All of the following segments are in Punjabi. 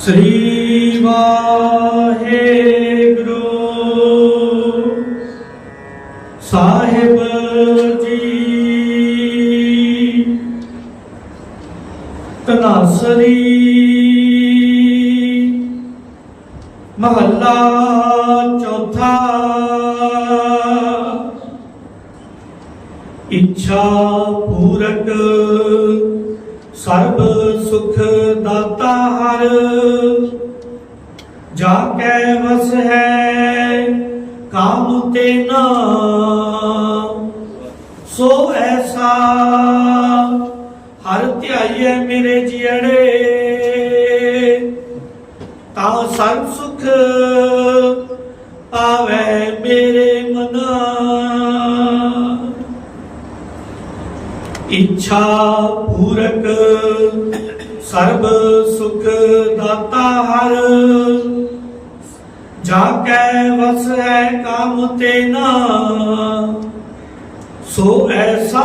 ਸ੍ਰੀ ਵਾਹਿਗੁਰੂ। ਸਾਹਿਬ ਜੀ। ਤਨਾਸਰੀ ਮਹੱਲਾ ਚੌਥਾ। ਇੱਛਾ ਪੂਰਕ ਸਰਬ ਸੁਖ ਦਾਤਾ ਹਰ ਜਾ ਕੈ ਵਸ ਹੈ, ਕਾਮ ਤੇ ਨਾ ਸੋ ਐਸਾ ਹਰ ਧਿਆਈਐ ਮੇਰੇ ਜੀੜੇ ਤਾਂ ਸਰਬ ਸੁਖ ਆਵੇ ਮੇਰੇ ਮਨਾ। ਇੱਛਾ ਪੂਰਕ ਸਰਬ ਸੁਖ ਦਾਤਾ ਹਰ। ਜਾ ਕੈ ਵਸ ਹੈ ਕਾਮ ਤੇ ਨਾ। ਸੋ ਐਸਾ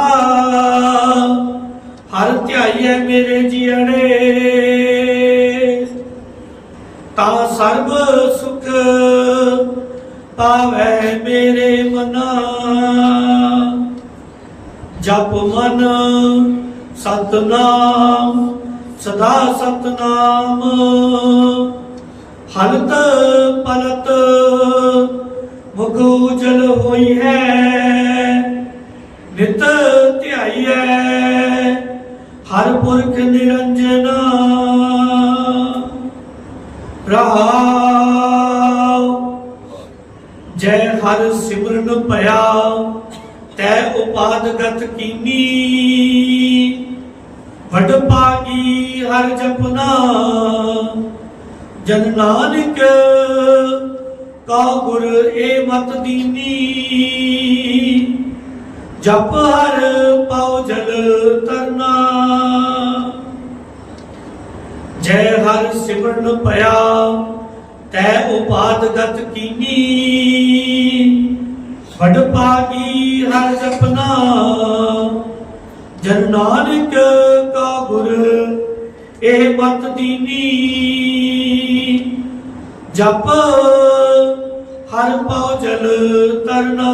ਹਰ ਧਿਆਈਐ ਮੇਰੇ ਜੀੜੇ ਤਾਂ ਸਰਬ ਸੁਖ ਪਾਵੇ ਮੇਰੇ ਮਨਾ। ਜਪ ਮਨ ਸਤਨਾਮ ਸਦਾ ਸਤਨਾਮ। ਹਲਤ ਪਲਤ ਮੁਖ ਉਜਲ ਹੋਈ ਹੈ, ਨਿਤ ਹੈ, ਹਰ ਪੁਰਖ ਨਿਰੰਜਨ। ਰਹਾਉ ਜੈ ਹਰ ਸਿਮਰਨ ਭਇਆ, ਤੈ ਉਪਾਦਗਤ ਕੀਨੀ ਵਡ ਪਾਗੀ ਹਰ ਜਪਨਾ। ਜਨ ਨਾਨਕ, ਕਾ ਗੁਰ ਏ ਮਤ ਦੀਨੀ। ਜਪ ਹਰ ਪਾਉ ਜਲ ਤਰਨਾ ਜੈ ਹਰ ਸਿਮਰਨ ਭਇਆ, ਤੈ ਉਪਾਦਗਤ ਕੀਨੀ। ਵਡ ਪਾਗੀ ਹਰ ਜਪਨਾ। ਜਨ ਨਾਨਕ ਇਹ ਮਤ ਦੀਨੀ ਜਪ ਹਰ ਪਾਉ ਜਲ ਤਰਨਾ